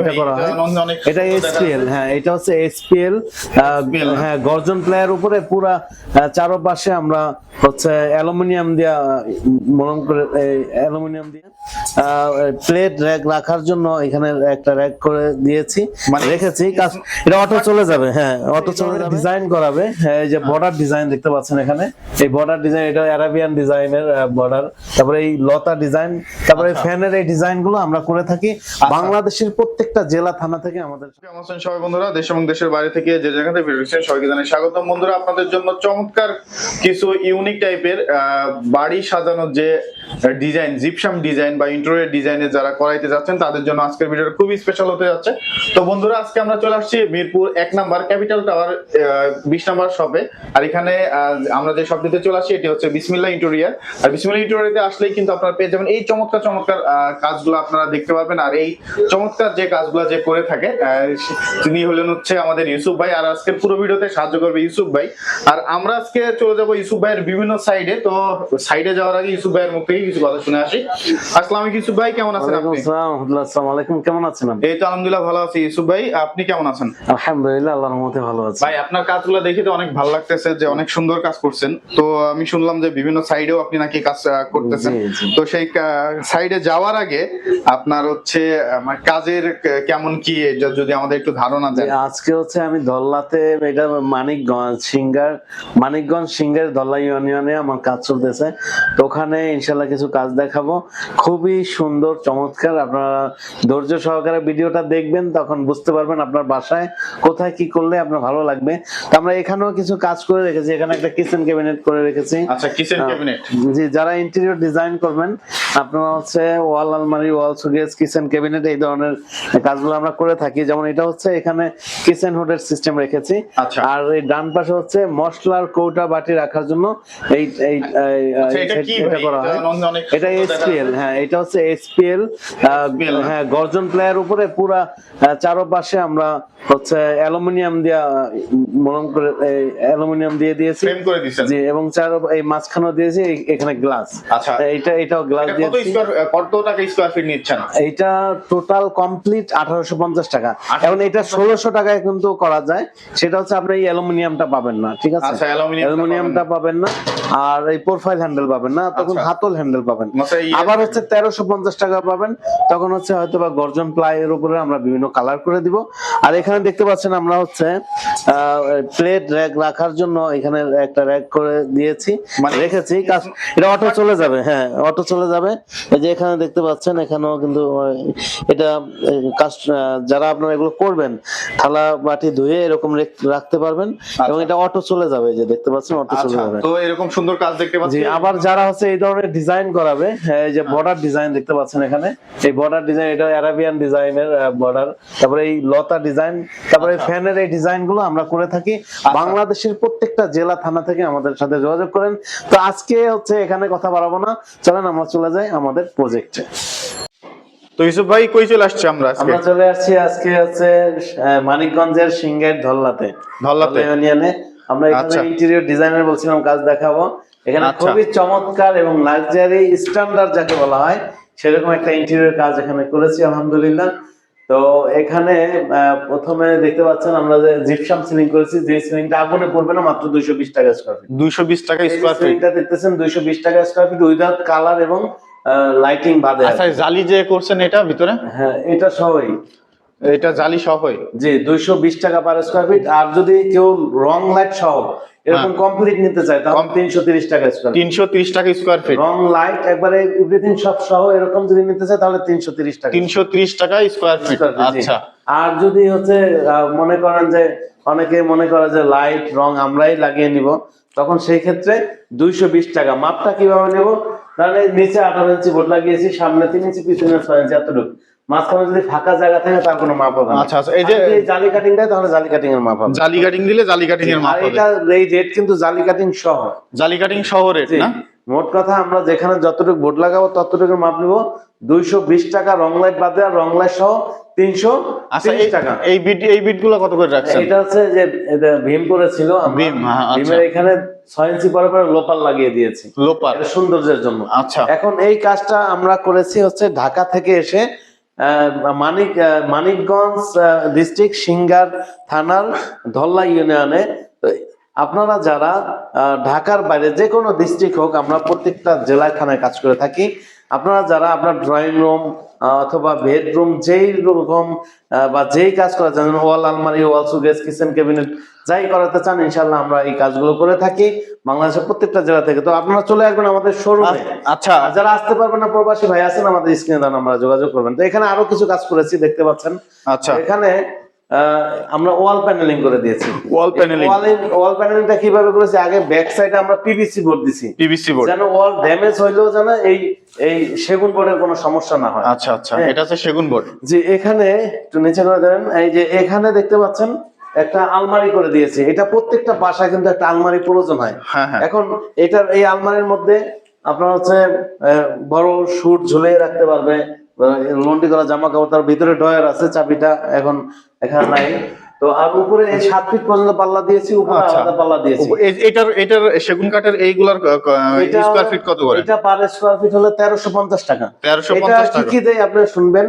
এটা করা হয়? এটা এসপিএল হ্যাঁ এটা হচ্ছে এসপিএল? হ্যাঁ গর্জন প্লেয়ার উপরে পুরা চারপাশে আমরা হচ্ছে অ্যালুমিনিয়াম দিয়া মলম করে অ্যালুমিনিয়াম দিয়ে প্লেট র্যাক রাখার জন্য এখানে একটা র্যাক করে দিয়েছি। মানে রেখেছি কাজ এটা অটো চলে যাবে হ্যাঁ অটো চলে যাবে। ডিজাইন করাবে। হ্যাঁ এই যে বর্ডার ডিজাইন দেখতে পাচ্ছেন এখানে। এই বর্ডার ডিজাইন এটা অ্যারাবিয়ান ডিজাইনের বর্ডার তারপরে এই লতা ডিজাইন তারপরে আচ্ছা। ফ্যানের এই ডিজাইনগুলো আমরা করে থাকি। বাংলাদেশের প্রত্যেকটা জেলা থানা থেকে আমাদের কেমন আছেন সবাই বন্ধুরা দেশ এবং দেশের বাইরে থেকে যে যেখান থেকে ভিডিও সবাইকে জানাই স্বাগতম। বন্ধুরা আপনাদের জন্য চমৎকার কিছু ইউনিক টাইপের বাড়ি সাজানোর যে ডিজাইন জিপসাম ডিজাইন বা ইন্টেরিয়র ডিজাইনে যারা করাইতে যাচ্ছেন, তাদের জন্য আজকের ভিডিওটা খুবই স্পেশাল হতে যাচ্ছে। তো বন্ধুরা, আজকে আমরা চলে আসছি মিরপুর এক নাম্বার ক্যাপিটাল টাওয়ার বিশ নাম্বার শপে আর এখানে আমরা যে শপটিতে চলে আসছি, এটি হচ্ছে বিসমিল্লা ইন্টেরিয়ার আর বিসমিল্লা ইন্টেরিয়ারে আসলেই কিন্তু আপনারা পেয়ে যাবেন এই চমৎকার চমৎকার কাজগুলো আপনারা দেখতে পারবেন। আর এই চমৎকার যে কাজগুলো যে করে থাকে তিনি হলেন হচ্ছে আমাদের ইউসুফ ভাই। আর আজকের পুরো ভিডিওতে সাহায্য করবে ইউসুফ ভাই। আর আমরা আজকে চলে যাব ইউসুফ ভাইয়ের বিভিন্ন সাইডে তো সাইডে যাওয়ার আগে ইউসুফ ভাইয়ের মুখ থেকে কিছু কথা শুনে আসি। আসসালামু ইউসুফ ভাই কেমন আছেন আপনি? আসসালাম আলাইকুম কেমন আছেন আপনি? এই তো আলহামদুলিল্লাহ ভালো আছি ইউসুফ ভাই আপনি কেমন আছেন? আলহামদুলিল্লাহ আল্লাহর রহমতে ভালো আছি। ভাই আপনার কাজগুলো দেখে তো অনেক ভালো লাগতেছে যে অনেক সুন্দর কাজ করছেন। তো আমি শুনলাম যে বিভিন্ন সাইডেও আপনি নাকি কাজ করতেছেন। তো সেই সাইডে যাওয়ার আগে আপনার হচ্ছে আমার কাজের কেমন কি যদি আমাদের একটু ধারণা যে দেন আজকে হচ্ছে আমি দল্লাতে এটা মানিকগঞ্জ সিঙ্গার মানিকগঞ্জ সিঙ্গার দল্লা ইউনিয়নে আমার কাজ চলতেছে। তো ওখানে ইনশাল্লাহ কিছু কাজ দেখাবো। খুবই সুন্দর চমৎকার। আপনারা ধৈর্য সহকারে ভিডিওটা দেখবেন তখন বুঝতে পারবেন আপনার বাসায় কোথায় কি করলে আপনার ভালো লাগবে। তো আমরা এখানেও কিছু কাজ করে রেখেছি। এখানে একটা কিচেন ক্যাবিনেট করে রেখেছি। আচ্ছা কিচেন। ক্যাবিনেট জি যারা ইন্টেরিয়র ডিজাইন করবেন আপনারা হচ্ছে ওয়াল আলমারি ওয়াল সুগেজ কিচেন ক্যাবিনেট এই ধরনের কাজগুলো আমরা করে থাকি। যেমন এটা হচ্ছে এখানে কিচেন হুডের সিস্টেম রেখেছি। আচ্ছা। আর এই ডান পাশে হচ্ছে মশলার কৌটা বাটি রাখার জন্য এই আচ্ছা, এটা? করা হয়। এটা এসপিএল হ্যাঁ এটা হচ্ছে এসপিএল হ্যাঁ গর্জন প্লেয়ার উপরে পুরা চারপাশে আমরা হচ্ছে অ্যালুমিনিয়াম দিয়া মলম করে অ্যালুমিনিয়াম দিয়ে দিয়েছি। ফ্রেম করে দিছেন জি এবং চার এই মাঝখানেও দিয়েছি এখানে গ্লাস আচ্ছা। এটা এটাও গ্লাস এটা কত স্কয়ার কত টাকা স্কয়ার ফিট নিচ্ছেন এইটা টোটাল কমপ্লিট আঠারোশো পঞ্চাশ টাকা। এবং এটা ষোলোশো টাকায় কিন্তু করা যায়। সেটা হচ্ছে আপনি এই অ্যালুমিনিয়ামটা পাবেন না ঠিক আছে? আচ্ছা, অ্যালুমিনিয়ামটা পাবেন না। আর এই প্রোফাইল হ্যান্ডেল পাবেন না তখন আচ্ছা। হাতল হ্যান্ডেল পাবেন। আবার হচ্ছে তেরোশো পঞ্চাশ টাকা পাবেন তখন হচ্ছে হয়তো বা গর্জন প্লাই এর উপরে আমরা বিভিন্ন কালার করে দিব। আর এখানে দেখতে পাচ্ছেন আমরা হচ্ছে প্লেট র্যাক রাখার জন্য এখানে একটা র্যাক করে দিয়েছি মানে- রেখেছি। কাজ এটা অটো চলে যাবে হ্যাঁ অটো চলে যাবে। এই যে এখানে দেখতে পাচ্ছেন এখানেও কিন্তু এটা কাজ যারা আপনারা এগুলো করবেন থালা বাটি ধুয়ে এরকম রেখ- রাখতে পারবেন এবং এটা অটো চলে যাবে যে দেখতে পাচ্ছেন অটো চলে আচ্ছা যাবে। তো এরকম সুন্দর কাজ দেখতে জি পাচ্ছি। আবার যারা হচ্ছে এই ধরনের ডিজাইন করাবে হ্যাঁ, এই যে বর্ডার ডিজাইন দেখতে পাচ্ছেন এখানে। এই বর্ডার ডিজাইন এটা অ্যারাবিয়ান ডিজাইনের বর্ডার তারপরে এই লতা ডিজাইন তারপরে আচ্ছা। ফ্যানের এই ডিজাইনগুলো আমরা করে থাকি। বাংলাদেশের প্রত্যেকটা জেলা থানা থেকে আমাদের সাথে যোগাযোগ করেন। তো আজকে হচ্ছে এখানে কথা বাড়াবো না। চলেন আমরা চলে যাই আমাদের প্রজেক্টে তো ইউসুফ ভাই কই চলে আসছে আমরা আজকে? আমরা চলে আসছি আজকে হচ্ছে মানিকগঞ্জের সিংহের ধল্লাতে। ধল্লাতে? ইউনিয়নে আমরা এখানে আচ্ছা। ইন্টেরিয়র ডিজাইনের বলছিলাম কাজ দেখাবো। এখানে আচ্ছা। খুবই চমৎকার এবং লাক্সারি স্ট্যান্ডার্ড যাকে বলা হয় সেরকম একটা ইন্টেরিয়র কাজ এখানে করেছি আলহামদুলিল্লাহ। তো এখানে প্রথমে দেখতে পাচ্ছেন আমরা যে জিপসাম সিলিং করেছি যে সিলিংটা আগুনে পড়বে না মাত্র দুইশো বিশ টাকা স্কোয়ার ফিট দুইশো বিশ টাকা স্কোয়ার ফিট দেখতেছেন দুইশো বিশ টাকা স্কোয়ার ফিট উইদাউট কালার এবং লাইটিং বাদে আচ্ছা জালি যে করছেন এটা ভিতরে? হ্যাঁ এটা সবই এটা জালি সহই। জি দুইশো বিশ টাকা পার স্কোয়ার ফিট আর যদি কেউ রং লাইট সহ এরকম কমপ্লিট নিতে চায় তাহলে তিনশো তিরিশ টাকা স্কোয়ার তিনশো ত্রিশ টাকা স্কোয়ার ফিট রং লাইট একবারে এভরিথিং সব সহ এরকম যদি নিতে চায় তাহলে তিনশো তিরিশ টাকা। তিনশো ত্রিশ টাকা স্কোয়ার ফিট। আচ্ছা। আর যদি হচ্ছে মনে করেন যে অনেকে মনে করে যে লাইট রং আমরাই লাগিয়ে নিব তখন সেই ক্ষেত্রে দুইশো বিশ টাকা। মাপটা কীভাবে নেব? তাহলে নিচে আঠারো ইঞ্চি বোর্ড লাগিয়েছি সামনে তিন ইঞ্চি পিছনে ছয় ইঞ্চি এতটুকু। মাঝখানে যদি ফাঁকা জায়গা থাকে তার কোনো মাপ হবে আচ্ছা, আচ্ছা, এই যে- জালি কাটিং দেয় তাহলে জালি কাটিং এর মাপ হবে। জালি কাটিং দিলে জালি কাটিং এর মাপ হবে। এটা এই রেট কিন্তু জালি কাটিং সহ। জালি কাটিং সহ রেট না? মোট কথা আমরা যেখানে যতটুকু বোর্ড লাগাবো ততটুকু মাপ নিব। দুইশো বিশ টাকা রং লাইট বাদে আর রং লাইট সহ তিনশো আচ্ছা তিরিশ এই- টাকা। এই বিট এই বিটগুলো কত করে রাখছেন? এটা হচ্ছে যে ভীম করেছিল ভীম, হ্যাঁ, আচ্ছা। ভীমের এখানে ছয় ইঞ্চি পরে পরে লোপার লাগিয়ে দিয়েছি। লোপার। সৌন্দর্যের জন্য। আচ্ছা। এখন এই কাজটা আমরা করেছি হচ্ছে ঢাকা থেকে এসে মানিক মানিকগঞ্জ ডিস্ট্রিক্ট সিঙ্গার থানার ধল্লা ইউনিয়নে আপনারা যারা ঢাকার বাইরে যে কোনো ডিস্ট্রিক্ট হোক আমরা প্রত্যেকটা জেলায় থানায় কাজ করে থাকি। আপনারা যারা আপনার ড্রয়িং রুম অথবা বেডরুম যেই রকম বা যেই কাজ করা চান ওয়াল আলমারি ওয়াল সুগেজ কিচেন ক্যাবিনেট যাই করাতে চান ইনশাল্লাহ আমরা এই কাজগুলো করে থাকি বাংলাদেশের প্রত্যেকটা জেলা থেকে। তো আপনারা চলে আসবেন আমাদের শোরুমে আচ্ছা যারা আসতে পারবেন না প্রবাসী ভাই আছেন আমাদের স্ক্রিনে দেন আমরা যোগাযোগ করবেন। তো এখানে আরও কিছু কাজ করেছি দেখতে পাচ্ছেন। আচ্ছা। এখানে আমরা ওয়াল প্যানেলিং করে দিয়েছি। ওয়াল প্যানেলিং ওয়াল প্যানেলিংটা কীভাবে করেছি? আগে ব্যাক সাইডে আমরা পিভিসি বোর্ড দিছি। পিভিসি বোর্ড যেন ওয়াল ড্যামেজ হইলেও যেন এই এই সেগুন বোর্ডের কোনো সমস্যা না হয়। আচ্ছা আচ্ছা। হ্যাঁ। এটা হচ্ছে সেগুন বোর্ড যে এখানে একটু নিচে করে দেন এই যে এখানে দেখতে পাচ্ছেন একটা আলমারি করে দিয়েছি। এটা প্রত্যেকটা বাসায় কিন্তু একটা আলমারি প্রয়োজন হয়। হ্যাঁ হ্যাঁ। এখন এটার এই আলমারির মধ্যে আপনার হচ্ছে বড় শুট ঝুলিয়ে রাখতে পারবে। লন্ডি করা জামা কাপড় তার ভিতরে ডয়ার আছে চাবিটা এখন এখানে নাই। তো আর উপরে এই সাত ফিট পর্যন্ত পাল্লা দিয়েছি উপরে আচ্ছা। আলাদা পাল্লা দিয়েছি। এটার এটার সেগুন কাঠের এইগুলার স্কোয়ার ফিট কত করে? এটা পার স্কোয়ার ফিট হলে তেরোশো পঞ্চাশ টাকা। তেরোশো পঞ্চাশ টাকা। কি দেয় আপনি শুনবেন।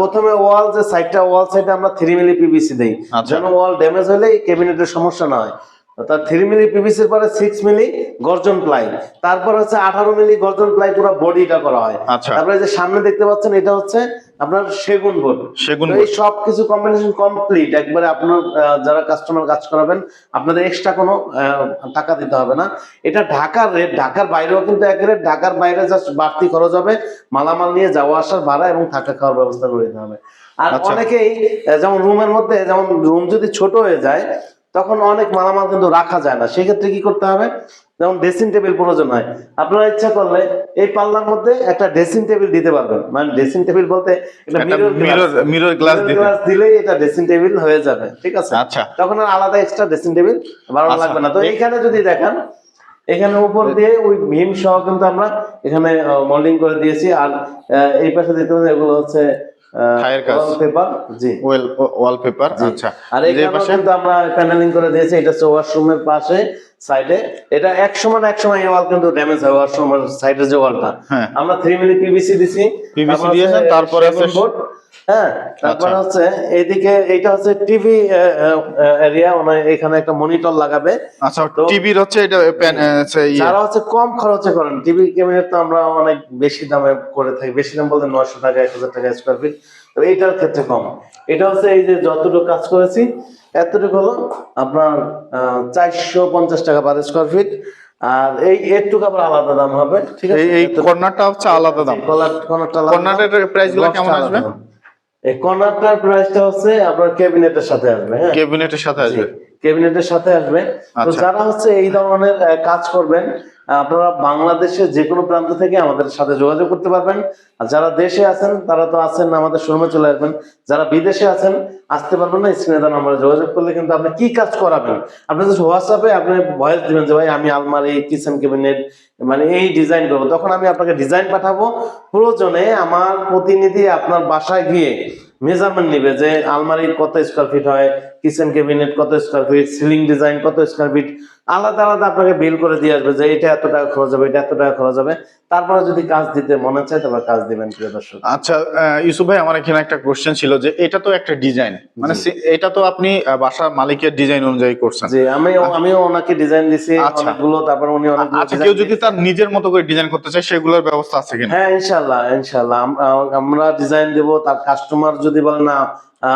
প্রথমে ওয়াল যে সাইডটা ওয়াল সাইডে আমরা থ্রি মিলি পিভিসি দেই। আচ্ছা। যেন ওয়াল ড্যামেজ হলে ক্যাবিনেটের সমস্যা না হয়। তার থ্রি মিলি পিভিসির পরে সিক্স মিলি গর্জন প্লাই তারপর হচ্ছে আঠারো মিলি গর্জন প্লাই পুরো বডিটা করা হয়। আচ্ছা। তারপরে যে সামনে দেখতে পাচ্ছেন এটা হচ্ছে আপনার সেগুন বোর্ড। সেগুন এই সব কিছু কম্বিনেশন কমপ্লিট একবারে আপনার যারা কাস্টমার কাজ করাবেন আপনাদের এক্সট্রা কোনো টাকা দিতে হবে না। এটা ঢাকার রেট ঢাকার বাইরেও কিন্তু এক রেট ঢাকার বাইরে জাস্ট বাড়তি খরচ হবে মালামাল নিয়ে যাওয়া আসার ভাড়া এবং থাকা খাওয়ার ব্যবস্থা করে দিতে হবে। আর আচ্ছা। অনেকেই যেমন রুমের মধ্যে যেমন রুম যদি ছোট হয়ে যায় তখন অনেক মালামাল কিন্তু রাখা যায় না। সেক্ষেত্রে কি করতে হবে? যেমন ড্রেসিং টেবিল প্রয়োজন হয়। আপনারা ইচ্ছা করলে এই পাল্লার মধ্যে একটা ড্রেসিং টেবিল দিতে পারবেন। মানে ড্রেসিং টেবিল বলতে। মিরর গ্লাস দিতে। glass দিলেই এটা ড্রেসিং টেবিল হয়ে যাবে। ঠিক আছে? আচ্ছা। তখন আর আলাদা এক্সট্রা ড্রেসিং টেবিল বানানো। লাগবে না। তো এইখানে যদি দেখেন এখানে উপর দিয়ে ওই ভীম সহ কিন্তু আমরা এখানে মোল্ডিং করে দিয়েছি। আর এই পাশে দেখতে এগুলো হচ্ছে কাজ। পেপার জি। ওয়েল ওয়ালপেপার আচ্ছা। আর এই পাশে? কিন্তু আমরা প্যানেলিং করে দিয়েছি এটা হচ্ছে ওয়াশরুমের পাশে। সাইডে এটা এক সময় এক সময় ওয়াল কিন্তু ড্যামেজ হয় ওয়াশরুমের সাইডের যে ওয়ালটা হ্যাঁ। আমরা থ্রি মিলি পিভিসি দিছি তারপর দিয়েছেন, তারপরে আছে- হ্যাঁ তারপর আচ্ছা। হচ্ছে এইদিকে এইটা হচ্ছে টিভি এরিয়া মানে এখানে একটা মনিটর লাগাবে আচ্ছা টিভির হচ্ছে এটা ইয়ে যারা হচ্ছে কম খরচে করেন টিভি ক্যাবিনেট তো আমরা অনেক বেশি দামে করে থাকি বেশি দাম বলতে নয়শো টাকা এক হাজার টাকা স্কোয়ার ফিট এইটার ক্ষেত্রে কম। এটা হচ্ছে এই যে যতটুকু কাজ করেছি এতটুকু হলো আপনার চারশো পঞ্চাশ টাকা পার স্কোয়ার ফিট আর এই একটুকু আবার আলাদা দাম হবে ঠিক আছে? এই কর্নারটা হচ্ছে আলাদা দাম। কর্নারটা আলাদা। কর্নারের প্রাইসগুলো কেমন আসবে। এই কর্নারটার প্রাইসটা হচ্ছে আপনার ক্যাবিনেটের সাথে আসবে হ্যাঁ? ক্যাবিনেটের সাথে আসবে। ক্যাবিনেটের সাথে আসবে। তো আচ্ছা। যারা হচ্ছে এই ধরনের কাজ করবেন আপনারা বাংলাদেশের যে কোনো প্রান্ত থেকে আমাদের সাথে যোগাযোগ করতে পারবেন। আর যারা দেশে আছেন, তারা তো আছেন, আমাদের শোরুমে চলে আসবেন। যারা বিদেশে আছেন, আসতে পারবেন না, স্ক্রিনে দেন আমরা যোগাযোগ করলে কিন্তু আপনি কি কাজ করাবেন? আপনি জাস্ট হোয়াটসঅ্যাপে আপনি ভয়েস দিবেন যে, ভাই, আমি আলমারি, কিচেন ক্যাবিনেট মানে এই ডিজাইন করব। তখন আমি আপনাকে ডিজাইন পাঠাবো। প্রয়োজনে আমার প্রতিনিধি আপনার বাসায় গিয়ে মেজারমেন্ট নিবে যে আলমারি কত স্কোয়ার ফিট হয় কিচেন ক্যাবিনেট কত স্কোয়ার ফিট সিলিং ডিজাইন কত স্কোয়ার ফিট আলাদা আলাদা আপনাকে বিল করে দিয়ে আসবে যে এটা এত টাকা খরচ হবে এটা এত টাকা খরচ হবে। তারপরে যদি কাজ দিতে মনে চায় তারপর কাজ দিবেন প্রিয় দর্শক। আচ্ছা ইউসুফ ভাই আমার এখানে একটা কোশ্চেন ছিল যে এটা তো একটা ডিজাইন মানে এটা তো আপনি বাসার মালিকের ডিজাইন অনুযায়ী করছেন। যে আমি আমিও ওনাকে ডিজাইন দিছি আচ্ছা। অনেকগুলো তারপর উনি অনেকগুলো আচ্ছা কেউ যদি তার নিজের মতো করে ডিজাইন করতে চায় সেগুলোর ব্যবস্থা আছে কিনা? হ্যাঁ ইনশাল্লাহ ইনশাল্লাহ আম- আমরা ডিজাইন দেব তার কাস্টমার যদি বলে না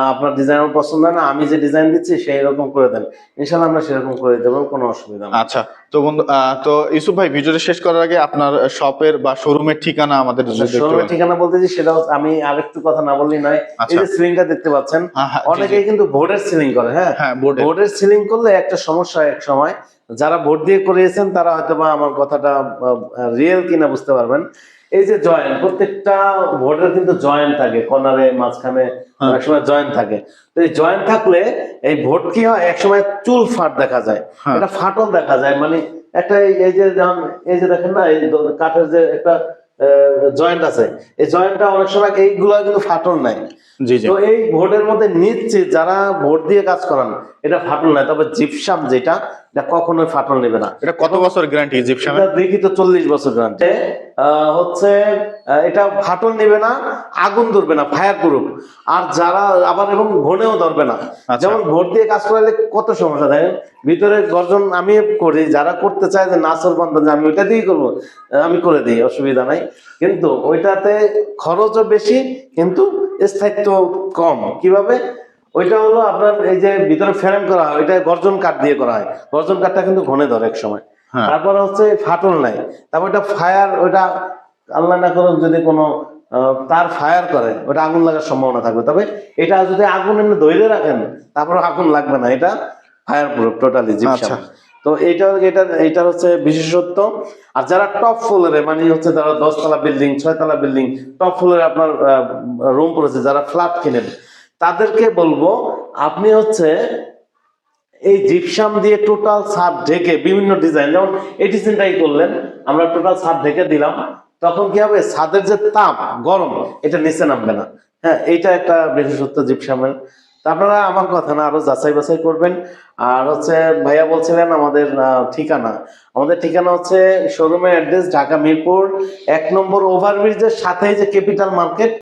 আপনার ডিজাইন আমার পছন্দ হয় না আমি যে ডিজাইন দিচ্ছি সেই রকম করে দেন। ইনশাল্লাহ আমরা সেরকম করে দেবো কোনো অসুবিধা নেই। আচ্ছা তো বন্ধু তো ইউসুফ ভাই ভিডিওটা শেষ করার আগে আপনার শপের বা শোরুমের ঠিকানা আমাদের শোরুমের বলেন। ঠিকানা বলতেছি সেটা হচ্ছে- আমি আরেকটু কথা না বললেই নয়। এই আচ্ছা। যে সিলিংটা দেখতে পাচ্ছেন হ্যাঁ, হ্যাঁ, অনেকেই কিন্তু বোর্ডের সিলিং করে হ্যাঁ? হ্যাঁ বোর্ডে বোর্ডের সিলিং করলে একটা সমস্যা এক সময়। যারা বোর্ড দিয়ে করিয়েছেন তারা হয়তো বা আমার কথাটা রিয়েল কিনা বুঝতে পারবেন। এই যে জয়েন্ট প্রত্যেকটা বোর্ডের কিন্তু জয়েন্ট থাকে কর্নারে মাঝখানে হ্যাঁ। অনেক সময় জয়েন্ট থাকে। তো এই জয়েন্ট থাকলে এই বোর্ড কি হয়? এক সময় চুল ফাট দেখা যায়। হ্যাঁ। এটা ফাটল দেখা যায় মানে একটা এই- যে যেমন এই যে দেখেন না এই কাঠের যে একটা জয়েন্ট আছে এই জয়েন্টটা অনেক সময় এইগুলো কিন্তু ফাটল নাই তো এই বোর্ডের মধ্যে নিচ্ছে যারা ভোট দিয়ে কাজ করান এটা ফাটল নাই তবে জিপসাম যেটা এটা কখনোই ফাটল নেবে না। এটা কত বছর গ্যারান্টি জিপসামের এটা লিখিত চল্লিশ বছর গ্যারান্টি হচ্ছে এটা ফাটল নেবে না আগুন ধরবে না ফায়ার প্রুফ আর যারা আবার এবং ঘনেও ধরবে না। আচ্ছা। যেমন ভোট দিয়ে কাজ করালে কত সমস্যা থাকে? ভিতরে গর্জন আমি করি যারা করতে চায় যে নাচর বন্ধন আমি ওইটা দিয়েই করব আমি করে দিই অসুবিধা নাই। কিন্তু ওইটাতে খরচও বেশি কিন্তু স্থায়িত্ব কম। কীভাবে? ওইটা হলো আপনার এই যে ভিতরে ফ্রেম করা হয় ওইটা গর্জন কাঠ দিয়ে করা হয়। গর্জন কাঠটা কিন্তু ঘনে ধরে এক সময়। হ্যাঁ। তারপর হচ্ছে ফাটল নাই। তারপর ওটা ফায়ার ওটা আল্লাহ না করুক যদি কোনো তার ফায়ার করে ওটা আগুন লাগার সম্ভাবনা থাকবে। তবে এটা যদি আগুন এনে ধরে রাখেন তারপর আগুন লাগবে না। এটা ফায়ার প্রুফ টোটালি আচ্ছা। জিপসাম তো এইটা এটা এটা হচ্ছে বিশেষত্ব। আর যারা টপ ফ্লোরে মানে হচ্ছে যারা দশতলা বিল্ডিং ছয়তলা বিল্ডিং টপ ফ্লোরে আপনার রুম পড়েছে যারা ফ্ল্যাট কিনেন তাদেরকে বলব, আপনি হচ্ছে এই জিপসাম দিয়ে টোটাল ছাদ ঢেকে বিভিন্ন ডিজাইন, যেমন এই ডিজাইনটাই করলেন, আমরা টোটাল ছাদ ঢেকে দিলাম, তখন কি হবে? ছাদের যে তাপ গরম, এটা নিচে নামবে না। হ্যাঁ এইটা একটা বিশেষত্ব জিপসামের। আপনারা আমার কথা না, আরও যাচাই বাছাই করবেন। আর হচ্ছে ভাইয়া বলছিলেন আমাদের ঠিকানা। আমাদের ঠিকানা হচ্ছে শোরুমের অ্যাড্রেস ঢাকা মিরপুর, এক নম্বর ওভারব্রিজের সাথে যে ক্যাপিটাল মার্কেট